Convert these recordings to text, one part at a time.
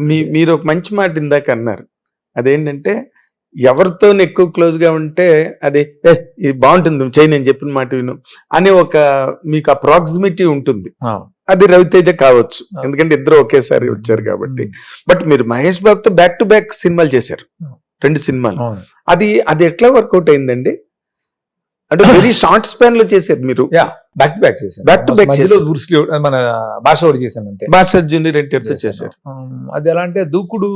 మీ మీరు ఒక మంచి మాట ఇందాక అన్నారు. అదేంటంటే ఎవరితో ఎక్కువ క్లోజ్గా ఉంటే అది ఏ ఇది బాగుంటుంది నువ్వు చేయి నేను చెప్పిన మాట విను అనే ఒక మీకు ఆ ప్రాక్సిమిటీ ఉంటుంది. అది రవితేజ కావచ్చు. ఎందుకంటే ఇద్దరు ఒకేసారి వచ్చారు కాబట్టి. బట్ మీరు మహేష్ బాబుతో బ్యాక్ టు బ్యాక్ సినిమాలు చేశారు. రెండు సినిమాలు. అది అది ఎట్లా వర్కౌట్ అయిందండి? అంటే వెరీ షార్ట్ స్పాన్లో చేశారు మీరు. Yeah. బ్యాక్ టు బ్యాక్ చేశాను. చేశారు. బ్రూస్ లీ మన భాష ఒకటి చేశాను అంతే. బాషా జూనియర్ ఎన్టీఆర్తో చేశారు. అది ఎలా అంటే దూకుడు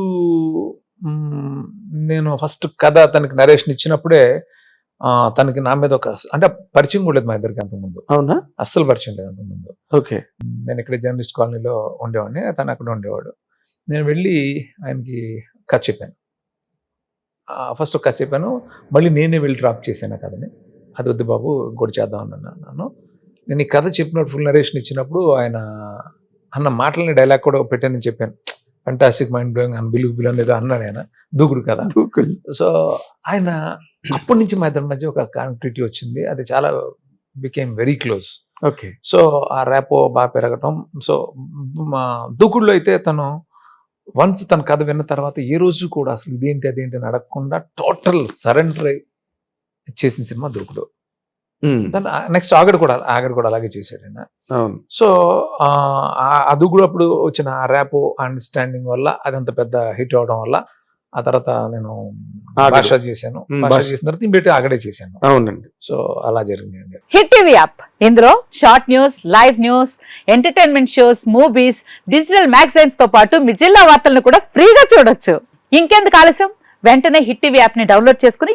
నేను ఫస్ట్ కథ తనకి నరేషన్ ఇచ్చినప్పుడే ఆ, తనకి నా మీద ఒక అంటే పరిచయం కూడా లేదు మా ఇద్దరికి అంతకుముందు అవునా? అస్సలు పరిచయం లేదు అంతకుముందు ఓకే. నేను ఇక్కడ జర్నలిస్ట్ కాలనీలో ఉండేవాడిని తను అక్కడ ఉండేవాడు. నేను వెళ్ళి ఆయనకి కథ చెప్పాను. ఫస్ట్ ఒక కథ చెప్పాను మళ్ళీ నేనే వెళ్ళి డ్రాప్ చేశాను కథని. అది వద్దు బాబు ఇంకోటి చేద్దాం అన్నాను. నన్ను నేను ఈ కథ చెప్పినప్పుడు ఫుల్ నరేషన్ ఇచ్చినప్పుడు ఆయన అన్న మాటలని డైలాగ్ కూడా పెట్టానని చెప్పాను. ఫంటాస్టిక్ మైండ్ బ్లోయింగ్ అన్బిలీవబుల్ అనేది అన్నాడు ఆయన. దూకుడు కదా. సో ఆయన అప్పటి నుంచి మా ఇద్దరి మధ్య ఒక కనెక్టివిటీ వచ్చింది. అది చాలా became very close okay. So ఆ ర్యాపో బాగా పెరగటం. సో మా దూకుడులో అయితే తను వన్స్ తన కథ విన్న తర్వాత ఏ రోజు కూడా అసలు ఇదేంటి అదేంటి అని అడగకుండా టోటల్ సరెండర్ చేసిన సినిమా దూకుడు. దాని నెక్స్ట్ ఆగడు కూడా ఆగడు కూడా అలాగే చేశాడు ఆయన. అవును. సో ఆ ఆ దూకుడు అప్పుడు వచ్చిన ర్యాపో అండర్స్టాండింగ్ వల్ల అదంత పెద్ద హిట్ అవడం వల్ల ఆ తర్వాత నేను ఆగడు. భాష చేశాను. భాష. చేసిన తర్వాత ఇమ్మీడియట్ ఆగడే చేశాను. అవునండి. సో అలా జరిగింది హిట్ టీవీ యాప్ ఇందులో short news live news entertainment shows movies digital మ్యాగజైన్స్తో పాటు మీ జిల్లా వార్తలను కూడా ఫ్రీగా చూడొచ్చు. ఇంకెందుకు ఆలస్యం? వెంటనే హిట్ టీవీ యాప్ని డౌన్లోడ్ చేసుకుని